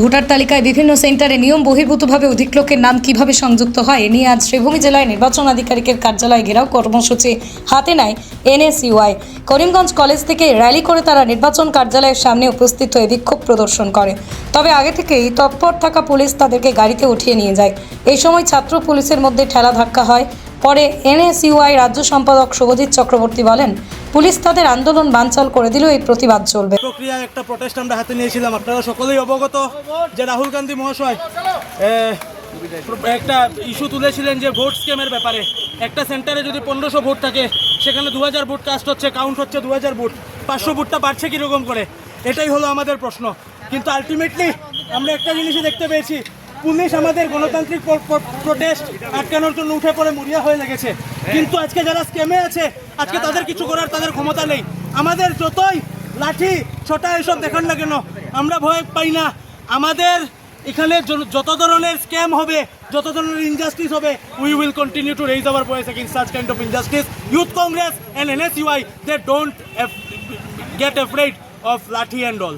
Voter তালিকায় বিভিন্ন সেন্টারে নিয়ম বহির্ভূতভাবে অধিক লোকের নাম কীভাবে সংযুক্ত হয়, এ নিয়ে আজ শ্রীভূমি জেলায় নির্বাচন আধিকারিকের কার্যালয় ঘেরাও কর্মসূচি হাতে নেয় এনএসইউআই। করিমগঞ্জ কলেজ থেকে র্যালি করে তারা নির্বাচন কার্যালয়ের সামনে উপস্থিত হয়ে বিক্ষোভ প্রদর্শন করে। তবে আগে থেকেই তৎপর থাকা পুলিশ তাদেরকে গাড়িতে উঠিয়ে নিয়ে যায়। এই সময় ছাত্র পুলিশের মধ্যে ঠেলা ধাক্কা হয়। পরে এনএসইউআই রাজ্য সম্পাদক শুভজিৎ চক্রবর্তী বলেন, পুলিশ তাদের আন্দোলন বানচাল করে দিলেও এই প্রতিবাদ চলবে। প্রক্রিয়া একটা প্রটেস্ট আমরা হাতে নিয়েছিলাম। আপনারা সকলেই অবগত যে রাহুল গান্ধী মহাশয় একটা ইস্যু তুলেছিলেন যে ভোট স্ক্যামের ব্যাপারে। একটা সেন্টারে যদি পনেরোশো ভোট থাকে, সেখানে দু হাজার ভোট কাস্ট হচ্ছে কাউন্ট হচ্ছে দু হাজার ভোট পাঁচশো ভোটটা বাড়ছে কীরকম করে? এটাই হলো আমাদের প্রশ্ন। কিন্তু আলটিমেটলি আমরা একটা জিনিসই দেখতে পেয়েছি পুলিশ আমাদের গণতান্ত্রিক প্রোটেস্ট আটকানোর জন্য উঠে পড়ে মরিয়া হয়ে লেগেছে। কিন্তু আজকে যারা স্কেমে আছে আজকে তাদের কিছু করার তাদের ক্ষমতা নেই। আমাদের যতই লাঠি ছোটা এসব দেখান না কেন আমরা ভয় পাই না। আমাদের এখানে যত ধরনের স্ক্যাম হবে যত ধরনের ইনজাস্টিস হবে we will continue to raise our voice against such kind of injustice youth Congress and N and NSUI they don't get afraid of lathi and all